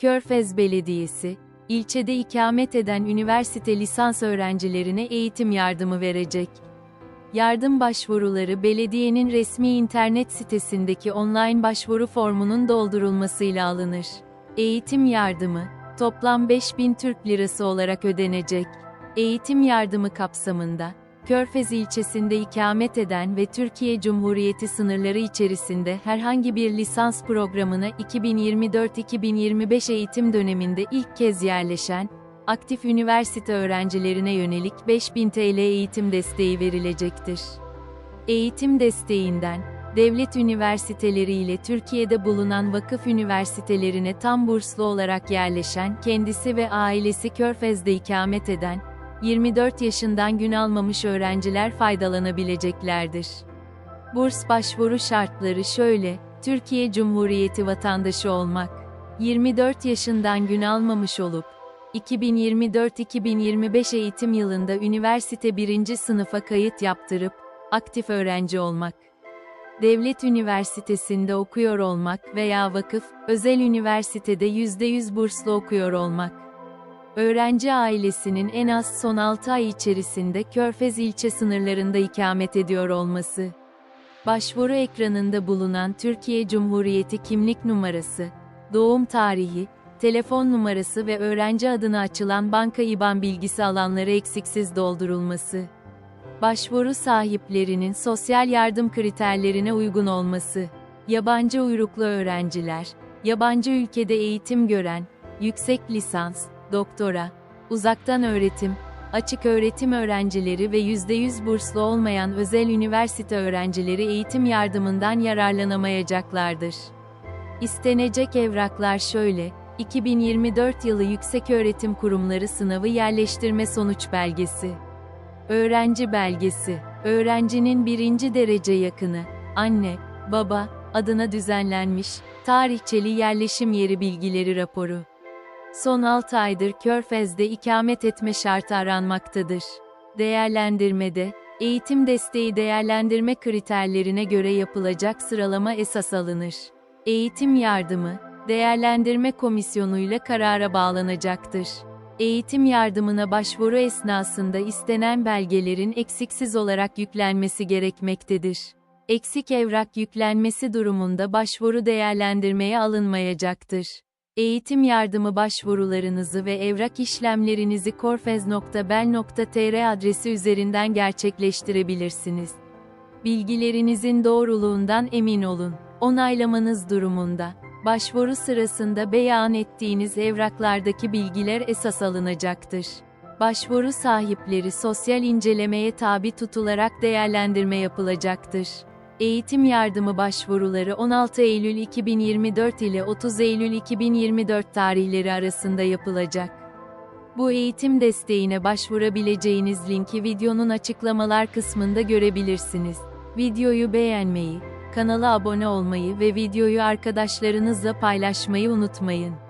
Körfez Belediyesi, ilçede ikamet eden üniversite lisans öğrencilerine eğitim yardımı verecek. Yardım başvuruları belediyenin resmi internet sitesindeki online başvuru formunun doldurulmasıyla alınır. Eğitim yardımı, toplam 5000 Türk Lirası olarak ödenecek. Eğitim yardımı kapsamında, Körfez ilçesinde ikamet eden ve Türkiye Cumhuriyeti sınırları içerisinde herhangi bir lisans programına 2024-2025 eğitim döneminde ilk kez yerleşen, aktif üniversite öğrencilerine yönelik 5000 TL eğitim desteği verilecektir. Eğitim desteğinden, devlet üniversiteleri ile Türkiye'de bulunan vakıf üniversitelerine tam burslu olarak yerleşen, kendisi ve ailesi Körfez'de ikamet eden, 24 yaşından gün almamış öğrenciler faydalanabileceklerdir. Burs başvuru şartları şöyle, Türkiye Cumhuriyeti vatandaşı olmak, 24 yaşından gün almamış olup, 2024-2025 eğitim yılında üniversite 1. sınıfa kayıt yaptırıp, aktif öğrenci olmak. Devlet üniversitesinde okuyor olmak veya vakıf, özel üniversitede %100 burslu okuyor olmak. Öğrenci ailesinin en az son 6 ay içerisinde Körfez ilçe sınırlarında ikamet ediyor olması. Başvuru ekranında bulunan Türkiye Cumhuriyeti kimlik numarası, doğum tarihi, telefon numarası ve öğrenci adına açılan banka IBAN bilgisi alanları eksiksiz doldurulması. Başvuru sahiplerinin sosyal yardım kriterlerine uygun olması. Yabancı uyruklu öğrenciler, yabancı ülkede eğitim gören, yüksek lisans, doktora, uzaktan öğretim, açık öğretim öğrencileri ve %100 burslu olmayan özel üniversite öğrencileri eğitim yardımından yararlanamayacaklardır. İstenecek evraklar şöyle, 2024 yılı Yükseköğretim Kurumları Sınavı Yerleştirme Sonuç Belgesi. Öğrenci belgesi, öğrencinin birinci derece yakını, anne, baba, adına düzenlenmiş, tarihçeli yerleşim yeri bilgileri raporu. Son 6 aydır Körfez'de ikamet etme şartı aranmaktadır. Değerlendirmede, eğitim desteği değerlendirme kriterlerine göre yapılacak sıralama esas alınır. Eğitim yardımı, değerlendirme komisyonuyla karara bağlanacaktır. Eğitim yardımına başvuru esnasında istenen belgelerin eksiksiz olarak yüklenmesi gerekmektedir. Eksik evrak yüklenmesi durumunda başvuru değerlendirmeye alınmayacaktır. Eğitim yardımı başvurularınızı ve evrak işlemlerinizi korfez.bel.tr adresi üzerinden gerçekleştirebilirsiniz. Bilgilerinizin doğruluğundan emin olun. Onaylamanız durumunda, başvuru sırasında beyan ettiğiniz evraklardaki bilgiler esas alınacaktır. Başvuru sahipleri sosyal incelemeye tabi tutularak değerlendirme yapılacaktır. Eğitim yardımı başvuruları 16 Eylül 2024 ile 30 Eylül 2024 tarihleri arasında yapılacak. Bu eğitim desteğine başvurabileceğiniz linki videonun açıklamalar kısmında görebilirsiniz. Videoyu beğenmeyi, kanala abone olmayı ve videoyu arkadaşlarınızla paylaşmayı unutmayın.